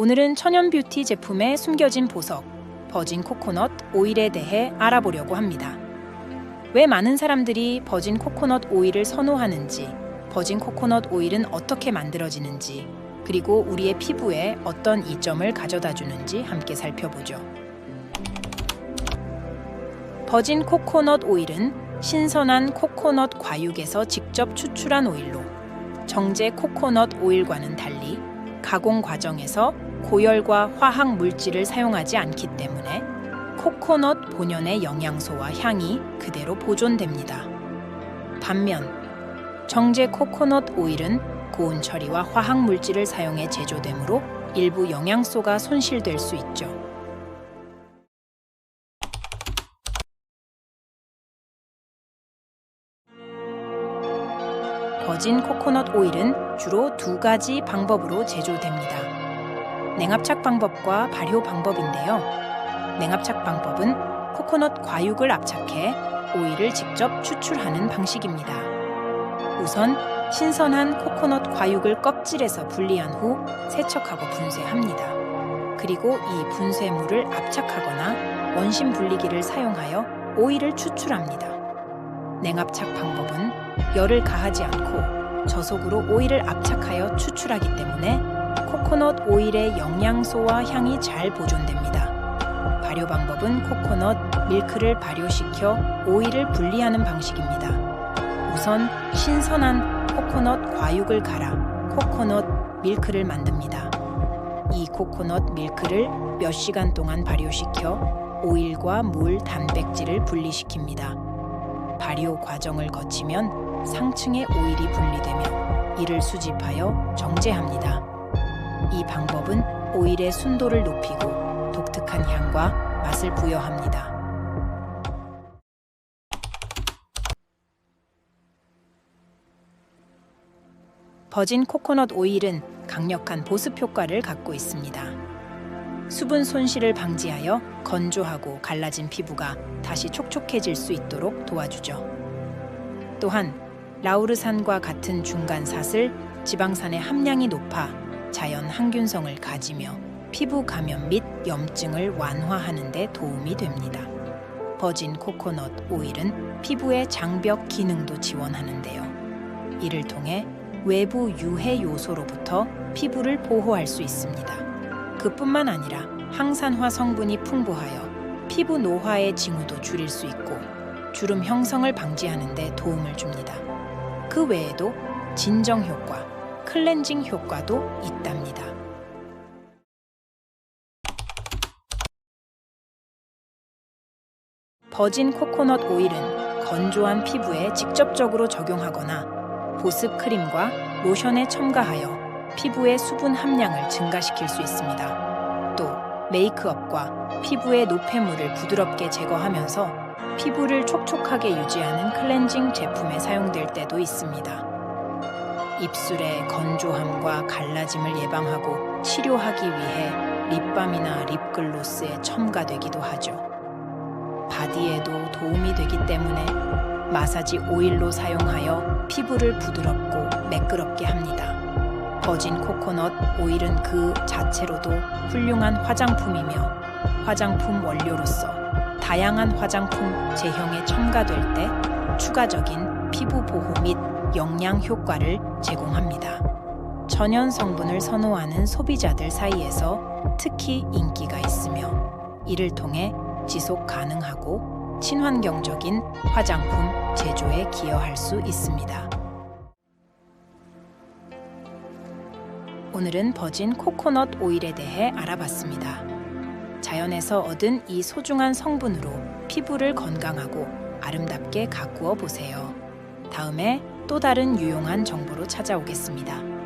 오늘은 천연 뷰티 제품의 숨겨진 보석, 버진 코코넛 오일에 대해 알아보려고 합니다. 왜 많은 사람들이 버진 코코넛 오일을 선호하는지, 버진 코코넛 오일은 어떻게 만들어지는지, 그리고 우리의 피부에 어떤 이점을 가져다 주는지 함께 살펴보죠. 버진 코코넛 오일은 신선한 코코넛 과육에서 직접 추출한 오일로 정제 코코넛 오일과는 달리 가공 과정에서 고열과 화학 물질을 사용하지 않기 때문에 코코넛 본연의 영양소와 향이 그대로 보존됩니다. 반면 정제 코코넛 오일은 고온 처리와 화학 물질을 사용해 제조되므로 일부 영양소가 손실될 수 있죠. 버진 코코넛 오일은 주로 두 가지 방법으로 제조됩니다. 냉압착 방법과 발효 방법인데요. 냉압착 방법은 코코넛 과육을 압착해 오일을 직접 추출하는 방식입니다. 우선 신선한 코코넛 과육을 껍질에서 분리한 후 세척하고 분쇄합니다. 그리고 이 분쇄물을 압착하거나 원심 분리기를 사용하여 오일을 추출합니다. 냉압착 방법은 열을 가하지 않고 저속으로 오일을 압착하여 추출하기 때문에 코코넛 오일의 영양소와 향이 잘 보존됩니다. 발효 방법은 코코넛 밀크를 발효시켜 오일을 분리하는 방식입니다. 우선 신선한 코코넛 과육을 갈아 코코넛 밀크를 만듭니다. 이 코코넛 밀크를 몇 시간 동안 발효시켜 오일과 물, 단백질을 분리시킵니다. 발효 과정을 거치면 상층의 오일이 분리되며 이를 수집하여 정제합니다. 이 방법은 오일의 순도를 높이고 독특한 향과 맛을 부여합니다. 버진 코코넛 오일은 강력한 보습 효과를 갖고 있습니다. 수분 손실을 방지하여 건조하고 갈라진 피부가 다시 촉촉해질 수 있도록 도와주죠. 또한 라우르산과 같은 중간삿을 지방산의 함량이 높아 자연 항균성을 가지며 피부 감염 및 염증을 완화하는 데 도움이 됩니다. 버진 코코넛 오일은 피부의 장벽 기능도 지원하는데요. 이를 통해 외부 유해 요소로부터 피부를 보호할 수 있습니다. 그뿐만 아니라 항산화 성분이 풍부하여 피부 노화의 징후도 줄일 수 있고 주름 형성을 방지하는 데 도움을 줍니다. 그 외에도 진정 효과, 클렌징 효과도 있답니다. 버진 코코넛 오일은 건조한 피부에 직접적으로 적용하거나 보습 크림과 로션에 첨가하여 피부의 수분 함량을 증가시킬 수 있습니다. 또 메이크업과 피부의 노폐물을 부드럽게 제거하면서 피부를 촉촉하게 유지하는 클렌징 제품에 사용될 때도 있습니다. 입술의 건조함과 갈라짐을 예방하고 치료하기 위해 립밤이나 립글로스에 첨가되기도 하죠. 바디에도 도움이 되기 때문에 마사지 오일로 사용하여 피부를 부드럽고 매끄럽게 합니다. 버진 코코넛 오일은 그 자체로도 훌륭한 화장품이며 화장품 원료로서 다양한 화장품 제형에 첨가될 때 추가적인 피부 보호 및 영양 효과를 제공합니다. 천연 성분을 선호하는 소비자들 사이에서 특히 인기가 있으며 이를 통해 지속 가능하고 친환경적인 화장품 제조에 기여할 수 있습니다. 오늘은 버진 코코넛 오일에 대해 알아봤습니다. 자연에서 얻은 이 소중한 성분으로 피부를 건강하고 아름답게 가꾸어 보세요. 다음에 또 다른 유용한 정보로 찾아오겠습니다.